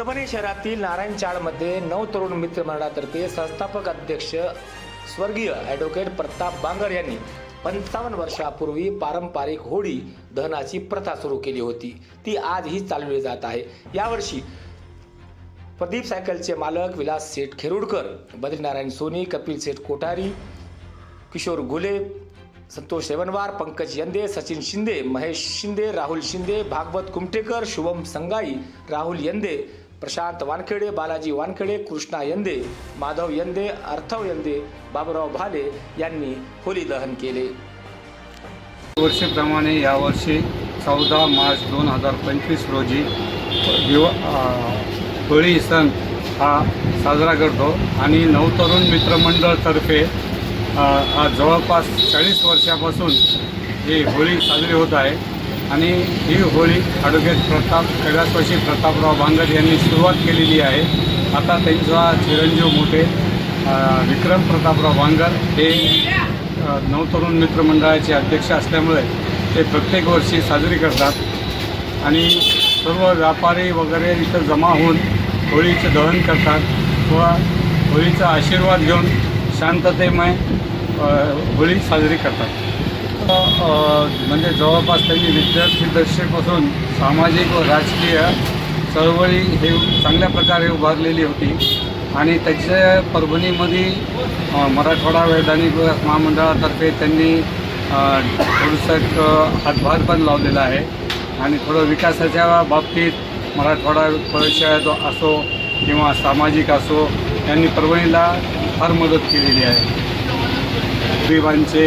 परभणी शहरातील नारायण चाळमध्ये नऊ तरुण मित्र मंडळातर्फे संस्थापक अध्यक्ष स्वर्गीय ॲडव्होकेट प्रताप बांगर यांनी पंचावन्न वर्षापूर्वी पारंपरिक होळी दहनाची प्रथा सुरू केली होती. ती आजही चालवली जात आहे. यावर्षी प्रदीप सायकलचे मालक विलास सेठ खेरुडकर बद्रीनारायण सोनी कपिल सेठ कोठारी किशोर घुले संतोष सेवनवार पंकज यंदे सचिन शिंदे महेश शिंदे राहुल शिंदे भागवत कुमटेकर शुभम संगाई राहुल यंदे प्रशांत वानखेडे बालाजी वानखेडे कृष्णा यंदे माधव यंदे अर्थव यंदे बाबुराव भाले यांनी होली दहन केले. वर्षीप्रमाणे यावर्षी चौदा मार्च दोन हजार पंचवीस रोजी होळी सण हा साजरा करतो आणि नवतरुण मित्रमंडळतर्फे आज जवळपास चाळीस वर्षापासून ही होळी साजरी होत आहे. आणि ही होळी ॲडव्होकेट प्रताप कैलासवाशी प्रतापराव बांगर यांनी सुरुवात केलेली आहे. आता त्यांचा चिरंजीव मोठे विक्रम प्रतापराव बांगर हे नवतरुण मित्रमंडळाचे अध्यक्ष असल्यामुळे ते प्रत्येक वर्षी साजरी करतात. आणि सर्व व्यापारी वगैरे इथं जमा होऊन होळीचं दहन करतात. व होळीचा आशीर्वाद घेऊन शांततेमय होळी साजरी करतात. म्हणजे जवळपास त्यांनी विद्यार्थी दशेपासून सामाजिक व राजकीय चळवळी हे चांगल्या प्रकारे उभारलेली होती. आणि त्याच्या परभणीमध्ये मराठवाडा वैधानिक विकास महामंडळातर्फे त्यांनी थोडंसं हातभार पण लावलेला आहे. आणि थोडं विकासाच्या बाबतीत मराठवाडा परिषद असो किंवा सामाजिक असो यांनी परभणीला फार मदत केलेली आहे. गरिबांचे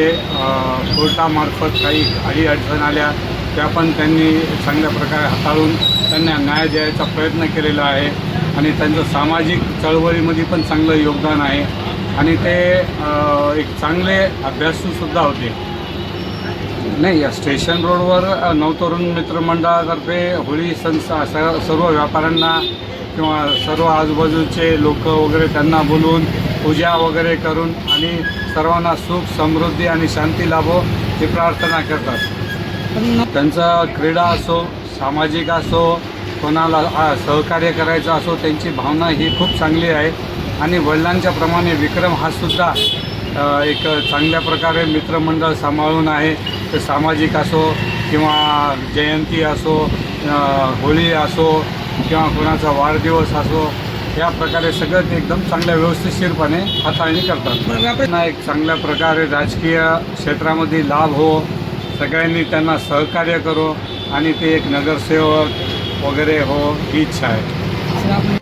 कोर्टामार्फत काही काही अडचण आल्या त्या पण त्यांनी चांगल्या प्रकारे हाताळून त्यांना न्याय द्यायचा प्रयत्न केलेला आहे. आणि त्यांचं सामाजिक चळवळीमध्ये पण चांगलं योगदान आहे. आणि ते एक चांगले अभ्यासूसुद्धा होते. नाही या स्टेशन रोडवर अ, नवतरुण मित्रमंडळातर्फे होळी सण स- सर्व व्यापाऱ्यांना किंवा सर्व आजूबाजूचे लोक वगैरे त्यांना बोलवून पूजा वगैरे करून आणि सर्वांना सुख समृद्धी आणि शांती लाभो ही प्रार्थना करतात. त्यांचा क्रीडा असो सामाजिक असो कोणाला सहकार्य करायचं असो त्यांची भावना ही खूप चांगली आहे. आणि वडिलांच्या प्रमाणे विक्रम हा सुद्धा एक चांगल्या प्रकारे मित्रमंडळ सांभाळून आहे. सामाजिक असो किंवा जयंती असो होळी असो किंवा कोणाचा वाढदिवस असो या प्रकारे सगळं ते एकदम चांगल्या व्यवस्थितशीरपणे हाताळणी करतात. त्यांना एक चांगल्या प्रकारे राजकीय क्षेत्रामध्ये लाभ हो. सगळ्यांनी त्यांना सहकार्य करो आणि ते एक नगरसेवक वगैरे हो ही इच्छा आहे.